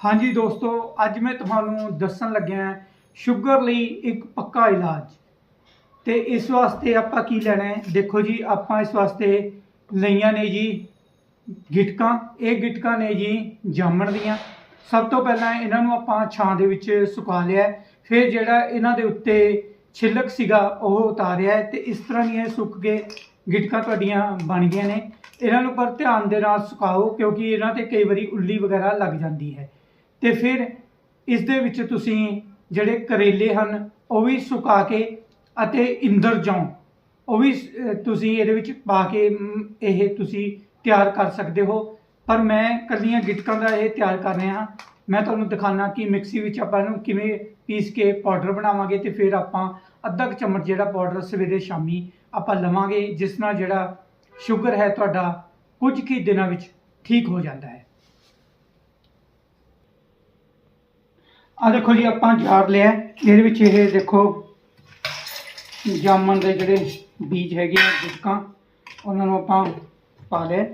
ਹਾਂਜੀ ਦੋਸਤੋ, ਅੱਜ ਮੈਂ ਤੁਹਾਨੂੰ ਦੱਸਣ ਲੱਗਿਆ ਸ਼ੂਗਰ ਲਈ ਇੱਕ ਪੱਕਾ ਇਲਾਜ। ਤੇ ਇਸ ਵਾਸਤੇ ਆਪਾਂ ਕੀ ਲੈਣਾ ਹੈ? ਦੇਖੋ ਜੀ, ਆਪਾਂ ਇਸ ਵਾਸਤੇ ਲਈਆਂ ਨੇ ਜੀ ਗਿਟਕਾਂ। ਇਹ ਗਿਟਕਾਂ ਨੇ ਜੀ ਜਾਮਣ ਦੀਆਂ। ਸਭ ਤੋਂ ਪਹਿਲਾਂ ਇਹਨਾਂ ਨੂੰ ਆਪਾਂ ਛਾਂ ਦੇ ਵਿੱਚ ਸੁਕਾ ਲਿਆ ਫਿਰ ਜਿਹੜਾ ਇਹਨਾਂ ਦੇ ਉੱਤੇ ਛਿਲਕ ਸੀਗਾ, ਉਹ ਉਤਾਰਿਆ ਹੈ ਤੇ ਇਸ ਤਰ੍ਹਾਂ ਦੀਆਂ ਸੁੱਕ ਕੇ ਗਿਟਕਾਂ ਤੁਹਾਡੀਆਂ ਬਣ ਗਈਆਂ ਨੇ। ਇਹਨਾਂ ਨੂੰ ਪਰ ਧਿਆਨ ਦੇ ਨਾਲ ਸੁਕਾਓ, ਕਿਉਂਕਿ ਇਹਨਾਂ ਤੇ ਕਈ ਵਾਰੀ ਉੱਲੀ ਵਗੈਰਾ ਲੱਗ ਜਾਂਦੀ ਹੈ। ਤੇ ਫਿਰ ਇਸ ਦੇ ਵਿੱਚ ਤੁਸੀਂ ਜਿਹੜੇ ਕਰੇਲੇ ਹਨ, ਉਹ ਵੀ ਸੁਕਾ ਕੇ ਅਤੇ ਇੰਦਰ ਜੌਂ, ਉਹ ਵੀ ਤੁਸੀਂ ਇਹਦੇ ਵਿੱਚ ਪਾ ਕੇ ਇਹ ਤੁਸੀਂ ਤਿਆਰ ਕਰ ਸਕਦੇ ਹੋ। ਪਰ ਮੈਂ ਕੱਲੀਆਂ ਗਿਟਕਾਂ ਦਾ ਇਹ ਤਿਆਰ ਕਰ ਰਿਹਾ ਹਾਂ। ਮੈਂ ਤੁਹਾਨੂੰ ਦਿਖਾਣਾ ਕਿ ਮਿਕਸੀ ਵਿੱਚ ਆਪਾਂ ਇਹਨੂੰ ਕਿਵੇਂ ਪੀਸ ਕੇ ਪਾਊਡਰ ਬਣਾਵਾਂਗੇ ਤੇ ਫਿਰ ਆਪਾਂ ਅੱਧਾ ਕੁ ਚਮਚ ਜਿਹੜਾ ਪਾਊਡਰ ਸਵੇਰੇ ਸ਼ਾਮੀ ਆਪਾਂ ਲਵਾਂਗੇ, ਜਿਸ ਨਾਲ ਜਿਹੜਾ ਸ਼ੂਗਰ ਹੈ ਤੁਹਾਡਾ ਕੁਝ ਹੀ ਦਿਨਾਂ ਵਿੱਚ ਠੀਕ ਹੋ ਜਾਂਦਾ ਹੈ। ਆ ਦੇਖੋ ਜੀ, ਆਪਾਂ ਜਾਰ ਲਿਆ ਇਹਦੇ ਵਿੱਚ ਇਹ ਦੇਖੋ ਜਾਮਨ ਦੇ ਜਿਹੜੇ ਬੀਜ ਹੈਗੇ ਆ, ਗੁਟਕਾਂ, ਉਹਨਾਂ ਨੂੰ ਆਪਾਂ ਪਾ ਲਿਆ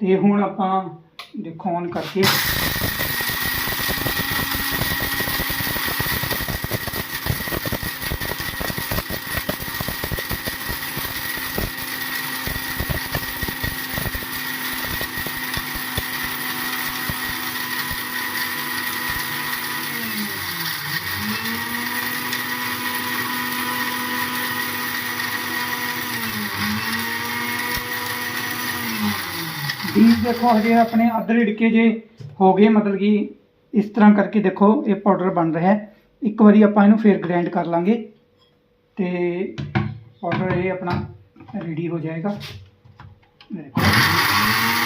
ਤੇ ਹੁਣ ਆਪਾਂ ਦੇਖੋ ਔਨ ਕਰਕੇ ਬੀਜ ਦੇਖੋ ਹਜੇ ਆਪਣੇ ਅੱਧ ਰਿੜਕੇ ਜੇ ਹੋ ਗਏ, ਮਤਲਬ ਕਿ ਇਸ ਤਰ੍ਹਾਂ ਕਰਕੇ ਦੇਖੋ ਇਹ ਪਾਊਡਰ ਬਣ ਰਿਹਾ ਹੈ। ਇੱਕ ਵਾਰੀ ਆਪਾਂ ਇਹਨੂੰ ਫੇਰ ਗ੍ਰਾਈਂਡ ਕਰ ਲਾਂਗੇ ਤੇ ਪਾਊਡਰ ਇਹ ਆਪਣਾ ਰੈਡੀ ਹੋ ਜਾਏਗਾ। ਦੇਖੋ।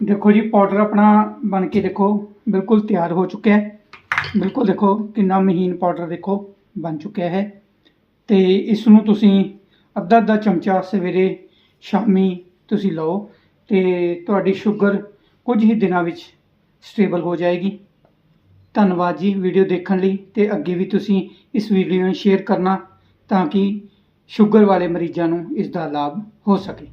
ਦੇਖੋ ਜੀ ਪਾਊਡਰ ਆਪਣਾ ਬਣ ਕੇ ਦੇਖੋ, ਬਿਲਕੁਲ ਤਿਆਰ ਹੋ ਚੁੱਕਿਆ ਹੈ। ਬਿਲਕੁਲ ਦੇਖੋ, ਕਿੰਨਾ ਮਹੀਨ ਪਾਊਡਰ ਦੇਖੋ, ਬਣ ਚੁੱਕਿਆ ਹੈ। ਤੇ ਇਸ ਨੂੰ ਤੁਸੀਂ ਅੱਧਾ ਅੱਧਾ ਚਮਚਾ ਸਵੇਰੇ, ਸ਼ਾਮੀ ਤੁਸੀਂ ਲਓ ਤੇ ਤੁਹਾਡੀ ਸ਼ੂਗਰ ਕੁਝ ਹੀ ਦਿਨਾਂ ਵਿੱਚ ਸਟੇਬਲ ਹੋ ਜਾਏਗੀ। ਧੰਨਵਾਦ ਜੀ ਵੀਡੀਓ ਦੇਖਣ ਲਈ ਤੇ ਅੱਗੇ ਵੀ ਤੁਸੀਂ ਇਸ ਵੀਡੀਓ ਨੂੰ ਸ਼ੇਅਰ ਕਰਨਾ ਤਾਂ ਕਿ ਸ਼ੂਗਰ ਵਾਲੇ ਮਰੀਜ਼ਾਂ ਨੂੰ ਇਸ ਦਾ ਲਾਭ ਹੋ ਸਕੇ।